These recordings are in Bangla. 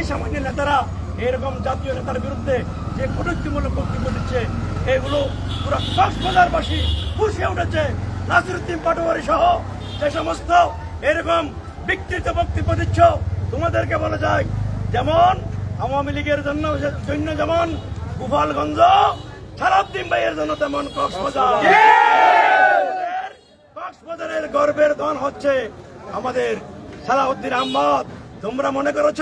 এই সামান্য নেতারা এরকম জাতীয় নেতার বিরুদ্ধে যে কটুক্তিমূলক বক্তব্য দিচ্ছে এগুলো পুরো কক্সবাজারবাসী খুশি উঠেছে। নাসিরুদ্দিন পাটোয়ারি সহ যে সমস্ত এরকম বিকৃত বক্তব্য দিচ্ছ তোমাদেরকে বলা যায় যেমন আওয়ামী লীগের জন্য জন্য যেমন গোপালগঞ্জ সারাদ্দিন ভাইয়ের জন্য তেমন কক্সবাজার। কক্সবাজারের গর্বের ধন হচ্ছে আমাদের সালাউদ্দিন আহমদ। তোমরা মনে করেছ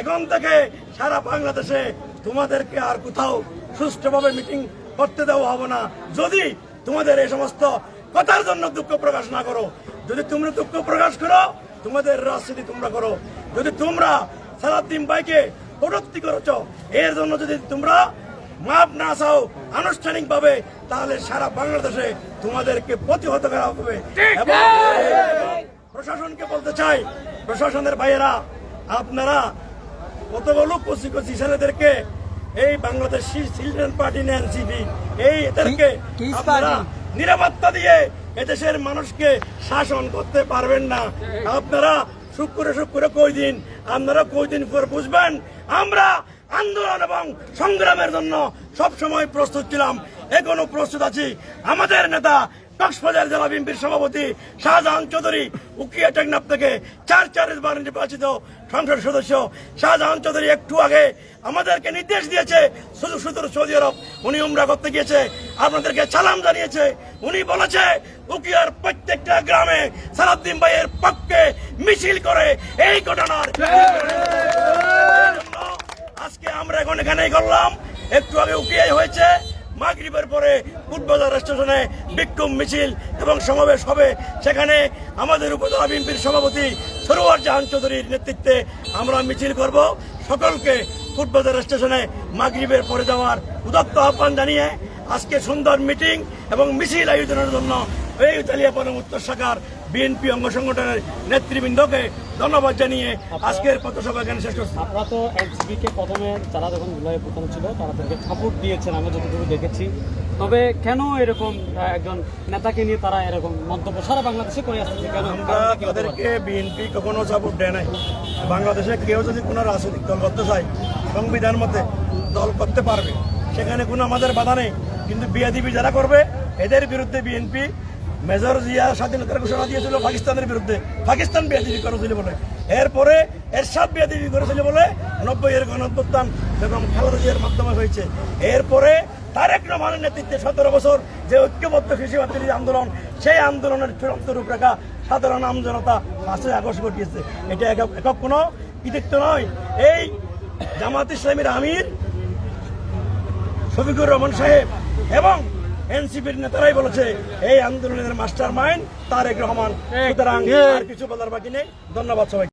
এখন থেকে সারা বাংলাদেশে তোমাদেরকে আর কোথাও সুষ্ঠুভাবে মিটিং করতে দেওয়া হবে না। যদি তোমাদের এই সমস্ত কথার জন্য দুঃখ প্রকাশ না করো যদি তোমরা দুঃখ প্রকাশ করো তোমাদের রাজনীতি তোমরা করো। যদি তোমরা সালাদ্দিন ভাইকে কটূক্তি করেছ এর জন্য যদি তোমরা মাপ না চাও আনুষ্ঠানিক ভাবে তাহলে সারা বাংলাদেশে তোমাদেরকে প্রতিহত করা হবে। এবং প্রশাসনকে বলতে চাই প্রশাসনের ভাইয়েরা আপনারা কতগুলো কচি কচি ছেলেদেরকে এই বাংলাদেশ চিলড্রেন পার্টি নেন সিপি। এই এদেরকে আপনারা নিরাপত্তা দিয়ে এদেশের মানুষকে শাসন করতে পারবেন না। আপনারা শুক্রে শুক্রে কই দিন? আপনারা কই দিন পর বুঝবেন? আমরা আন্দোলন এবং সংগ্রামের জন্য সব সময় প্রস্তুত ছিলাম। এখনও প্রস্তুত আছি। আমাদের নেতা কক্সবাজার জেলা বিএনপির সভাপতি শাহজাহান চৌধুরী উকিয়া টেকনাফ থেকে চার চারবার নির্বাচিত সংসদ সদস্য শাহজাহান চৌধুরী একটু আগে আমাদেরকে নির্দেশ দিয়েছে, শুধু শুধু সৌদি আরব, উনি উমরা করতে গিয়েছে, আপনাদেরকে সালাম জানিয়েছে, উনি বলেছে, উকিয়ার প্রত্যেকটা গ্রামে সালাদ্দিন ভাইয়ের পক্ষে মিছিল করে এই ঘটনার আজকে আমরা এখন এখানেই করলাম। একটু আগে উকিয়াই হয়েছে মাগরিবের পরে ফুটবাজার স্টেশনে বিক্ষোভ মিছিল এবং সমাবেশ হবে। সেখানে আমাদের উপজেলা বিএনপির সভাপতি সরোয়ার জাহান চৌধুরীর নেতৃত্বে আমরা মিছিল করব। সকলকে ফুটবাজার স্টেশনে মাগরিবের পরে যাওয়ার উদত্ত আহ্বান জানিয়ে আজকে সুন্দর মিটিং এবং মিছিল আয়োজনের জন্য এই ইতালিয়াপাড়া উত্তর শাখার বিএনপি অঙ্গ সংগঠনের নেতৃবৃন্দকে ধন্যবাদ জানিয়ে আজকের পথসভা এখানে শেষ করছি। আপনারা তো এনসিপি কে প্রথমে যারা যখন জুলাই প্রথম ছিল তারা তাদেরকে সাপোর্ট দিয়েছেন আমরা যতটুকু দেখেছি। তবে কেন এরকম একজন নেতাকে নিয়ে তারা এরকম মন্তব্য সারা বাংলাদেশে করে আসছে? কেন আমরা তাদেরকে বিএনপি কখনো সাপোর্ট দেয় নাই। বাংলাদেশে কেউ যদি কোনো রাজনৈতিক দল করতে চায় সংবিধান মতে দল করতে পারবে সেখানে কোনো আমাদের বাধা নেই। কিন্তু বিয়াদিবি যারা করবে এদের বিরুদ্ধে বিএনপি মেজর জিয়া স্বাধীনতার ঘোষণা দিয়েছিল পাকিস্তানের বিরুদ্ধে। পাকিস্তান বিয়াদিবি করেছিল বলে। এরপরে এরশাদ বিয়াদিবি করেছিল বলে নব্বই এর গণঅভ্যুত্থান এবং খালেদা জিয়ার মাধ্যমে হয়েছে। এরপরে তারেক রহমানের নেতৃত্বে সতেরো বছর যে ঐক্যবদ্ধ কৃষিবাদী আন্দোলন, সেই আন্দোলনের চূড়ান্ত রূপরেখা সাধারণ আমজনতা পাঁচই আগস্ট ঘটিয়েছে। এটা একক কোনো কৃতিত্ব নয়। এই জামাত ইসলামীর আমির শফিকুর রহমান সাহেব এবং এনসিপির নেতারাই বলেছে এই আন্দোলনের মাস্টার মাইন্ড তারেক রহমান। সুতরাং আর কিছু বলার বাকি নেই। ধন্যবাদ সবাই